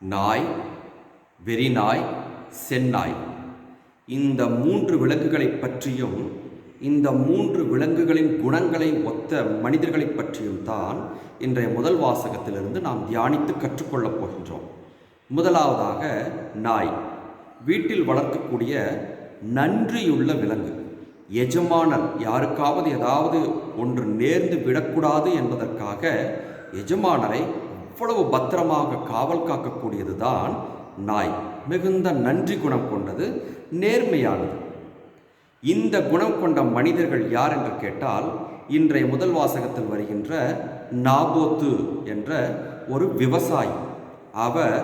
நாய் வெறிநாய் செந்நாய். இந்த மூன்று விலங்குகளைப் பற்றியும் இந்த மூன்று விலங்குகளின் குணங்களை ஒத்த மனிதர்களைப் பற்றியும் தான் இன்றைய முதல் வாசகத்திலிருந்து நாம் தியானித்து கற்றுக்கொள்ளப் போகின்றோம். முதலாவதாக நாய். வீட்டில் வளர்க்கக்கூடிய நன்றியுள்ள விலங்கு. எஜமானர் யாருக்காவது ஏதாவது ஒன்று நேர்ந்து விடக்கூடாது என்பதற்காக எஜமானரை அவ்வளவு பத்திரமாக காவல் காக்கக்கூடியது தான் நாய். மிகுந்த நன்றி குணம் கொண்டது நேர்மையானது. இந்த குணம் கொண்ட மனிதர்கள் யார் என்று கேட்டால் இன்றைய முதல் வாசகத்தில் வருகின்ற நாபோத்து என்ற ஒரு விவசாயி. அவர்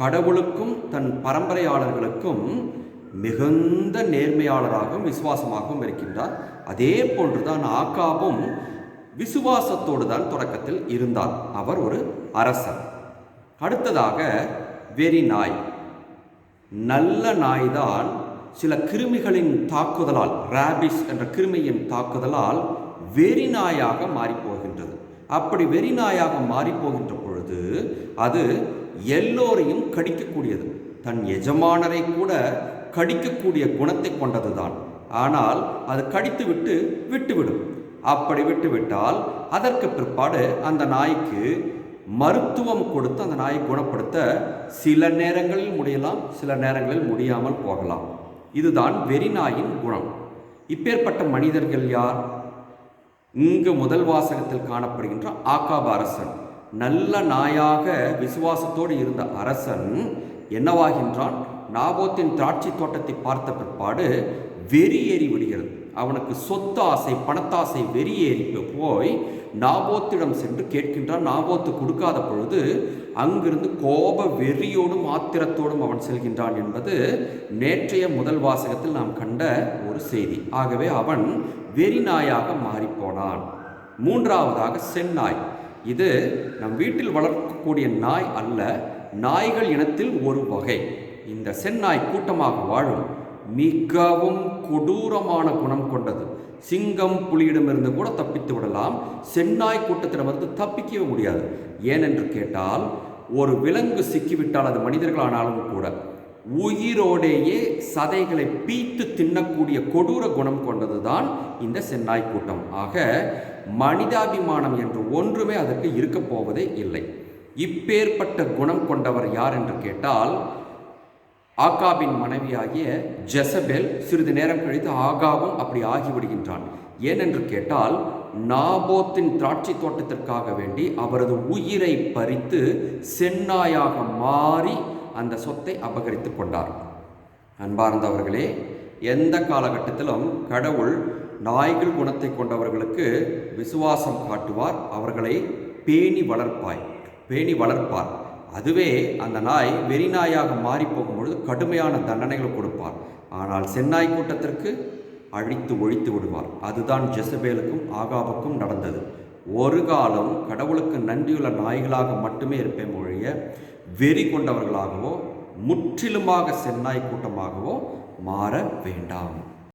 கடவுளுக்கும் தன் பரம்பரையாளர்களுக்கும் மிகுந்த நேர்மையாளராகவும் விசுவாசமாகவும் இருக்கின்றார். அதே போன்றுதான் ஆக்காவும் விசுவாசத்தோடு தான் தொடக்கத்தில் இருந்தார் அவர் ஒரு அரசர். அடுத்ததாக வெறி நாய். நல்ல நாய்தான் சில கிருமிகளின் தாக்குதலால் ராபிஸ் என்ற கிருமியின் தாக்குதலால் வெறி நாயாக மாறிப்போகின்றது. அப்படி வெறி நாயாக மாறிப்போகின்ற பொழுது அது எல்லோரையும் கடிக்கக்கூடியது. தன் எஜமானரை கூட கடிக்கக்கூடிய குணத்தை கொண்டதுதான். ஆனால் அது கடித்துவிட்டு விட்டுவிடும். அப்படி விட்டுவிட்டால் அதற்கு பிற்பாடு அந்த நாய்க்கு மருத்துவம் கொடுத்து அந்த நாயை குணப்படுத்த சில நேரங்களில் முடியலாம் சில நேரங்களில் முடியாமல் போகலாம். இதுதான் வெறிநாயின் குணம். இப்பேற்பட்ட மனிதர்கள் யார்? இங்கு முதல் வாசகத்தில் காணப்படுகின்ற ஆகாப அரசன். நல்ல நாயாக விசுவாசத்தோடு இருந்த அரசன் என்னவாகின்றான்? நாபோத்தின் திராட்சை தோட்டத்தை பார்த்த பிற்பாடு வெறி ஏறி விடுகிறது. அவனுக்கு சொத்து ஆசை பணத்தாசை வெறி போய் நாபோத்திடம் சென்று கேட்கின்றான். நாபோத்து கொடுக்காத பொழுது அங்கிருந்து கோப வெறியோடும் ஆத்திரத்தோடும் அவன் செல்கின்றான் என்பது நேற்றைய முதல் வாசகத்தில் நாம் கண்ட ஒரு செய்தி. ஆகவே அவன் வெறிநாயாக மாறிப்போனான். மூன்றாவதாக செந்நாய். இது நம் வீட்டில் வளர்க்கக்கூடிய நாய் அல்ல நாய்கள் இனத்தில் ஒரு வகை. இந்த செந்நாய் கூட்டமாக வாழும். மிகவும் கொடூரமான குணம் கொண்டது. சிங்கம் புலியிடமிருந்து கூட தப்பித்து விடலாம். செந்நாய் கூட்டத்திடமிருந்து தப்பிக்கவே முடியாது. ஏனென்று கேட்டால் ஒரு விலங்கு சிக்கிவிட்டால் அது மனிதர்களானாலும் கூட உயிரோடேயே சதைகளை பீத்து தின்னக்கூடிய கொடூர குணம் கொண்டதுதான் இந்த செந்நாய் கூட்டம். ஆக மனிதாபிமானம் என்று ஒன்றுமே அதற்கு இருக்கப் போவதே இல்லை. இப்பேற்பட்ட குணம் கொண்டவர் யார் என்று கேட்டால் ஆகாபின் மனைவியாகிய ஜெசபெல் சிறிது நேரம் கழித்து ஆகாவும் அப்படி ஆகிவிடுகின்றான். ஏனென்று கேட்டால் நாபோத்தின் திராட்சை தோட்டத்திற்காக வேண்டி அவரது உயிரை பறித்து செந்நாயாக மாறி அந்த சொத்தை அபகரித்து கொண்டார். அன்பார்ந்தவர்களே எந்த காலகட்டத்திலும் கடவுள் நாய்கள் குணத்தை கொண்டவர்களுக்கு விசுவாசம் காட்டுவார். அவர்களை பேணி வளர்ப்பாய் பேணி வளர்ப்பார். அதுவே அந்த நாய் வெறிநாயாக மாறி போகும்பொழுது கடுமையான தண்டனைகளை கொடுப்பார். ஆனால் செந்நாய் கூட்டத்திற்கு அழித்து ஒழித்து விடுவார். அதுதான் ஜெசபேலுக்கும் ஆகாபுக்கும் நடந்தது. ஒரு காலம் கடவுளுக்கு நன்றியுள்ள நாய்களாக மட்டுமே இருப்பேன் ஒழிய வெறி கொண்டவர்களாகவோ முற்றிலுமாக செந்நாய் கூட்டமாகவோ மாற வேண்டாம்.